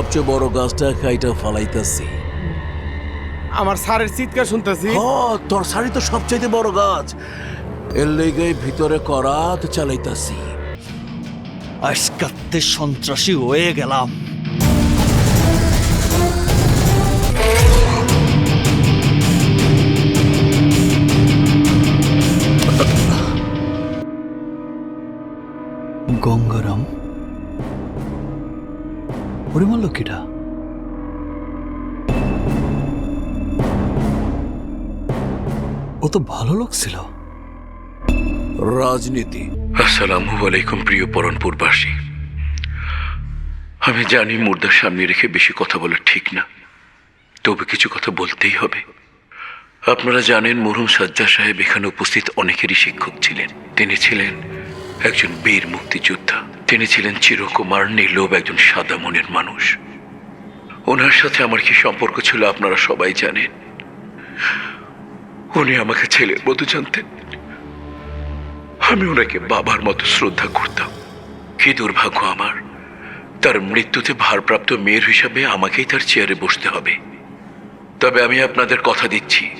সবচেয়ে বড় গাছটা কাইটা ফালাইতাছি। আমার স্যারের চিৎকার শুনতেছি। হ তোর শাড়ি তো সবচাইতে বড় গাছ। এর লেগে ভিতরে করাত চালাইতাছি। আজকাত্তে সন্ত্রাসী হয়ে গেলাম। গঙ্গারাম ওরে মারল কিটা? ও তো ভালো লোক ছিল। রাজনীতি। আসসালামু আলাইকুম প্রিয় পরনপুরবাসী। আমি জানি মুর্দার সামনে রেখে বেশি কথা বলা ঠিক না। তবে কিছু কথা বলতেই হবে। আপনারা জানেন মরহুম সাজ্জা সাহেব এখানে উপস্থিত অনেকেরই শিক্ষক ছিলেন। তিনি ছিলেন একজন বীর মুক্তিযোদ্ধা। তিনি ছিলেন চিরকুমার নীলব একজন সাদা মনের মানুষ। ওনার সাথে আমার কি সম্পর্ক ছিল আপনারা সবাই জানেন। উনি আমাকে ছেলের মতো জানতেন। আমি ওনাকে বাবার মতো শ্রদ্ধা করতাম। কি দুর্ভাগ্য আমার। তার মৃত্যুতে ভারপ্রাপ্ত মেয়ের হিসাবে আমাকেই তার চেয়ারে বসতে হবে। তবে আমি আপনাদের কথা দিচ্ছি।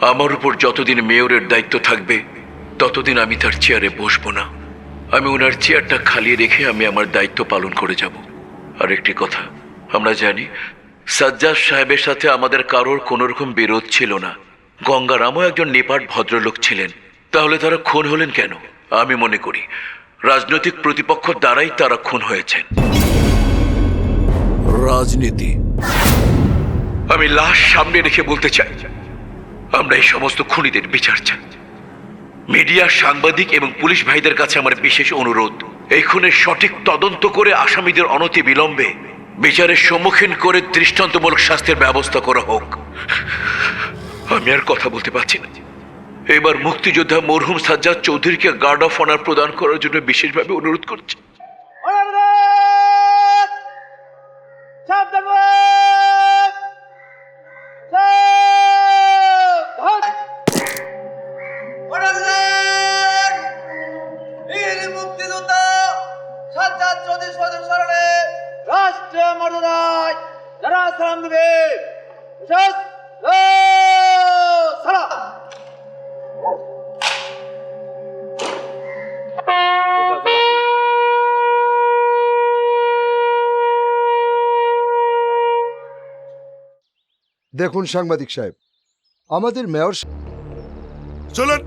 আমার উপর যতদিন মেয়রের দায়িত্ব থাকবে, ততদিন আমি তার চেয়ারে বসবো না। আমি ওনার চেয়ারটা খালি রেখে আমি আমার দায়িত্ব পালন করে যাব। আর একটি কথা আমরা জানি সাজ্জাদ সাহেবের সাথে আমাদের কারোর কোনো রকম বিরোধ ছিল না। গঙ্গারামও একজন নেপাট ভদ্রলোক ছিলেন। তাহলে তারা খুন হলেন কেন? আমি মনে করি রাজনৈতিক প্রতিপক্ষ দ্বারাই তারা খুন হয়েছেন। রাজনীতি। আমি লাশ সামনে রেখে বলতে চাই আমরা এই সমস্ত খুনিদের বিচার চাই। মিডিয়া, সাংবাদিক এবং পুলিশ ভাইদের কাছে আমার বিশেষ অনুরোধ। এই সঠিক তদন্ত করে আসামিদের অনতি বিলম্বে বিচারের সম্মুখীন করে দৃষ্টান্তমূলক শাস্তির ব্যবস্থা করা হোক। আমি আর কথা বলতে পারছি না। এবার মুক্তিযোদ্ধা মরহুম সাজ্জাদ চৌধুরীকে গার্ড অফ অনার প্রদান করার জন্য বিশেষভাবে অনুরোধ করছি। সাজ্জাদ চৌধুরী সদর স্মরণে রাষ্ট্রীয় মর্যাদায় যারা সালাম দেবে সালাম। দেখুন সাংবাদিক সাহেব আমাদের মেয়র চলেন।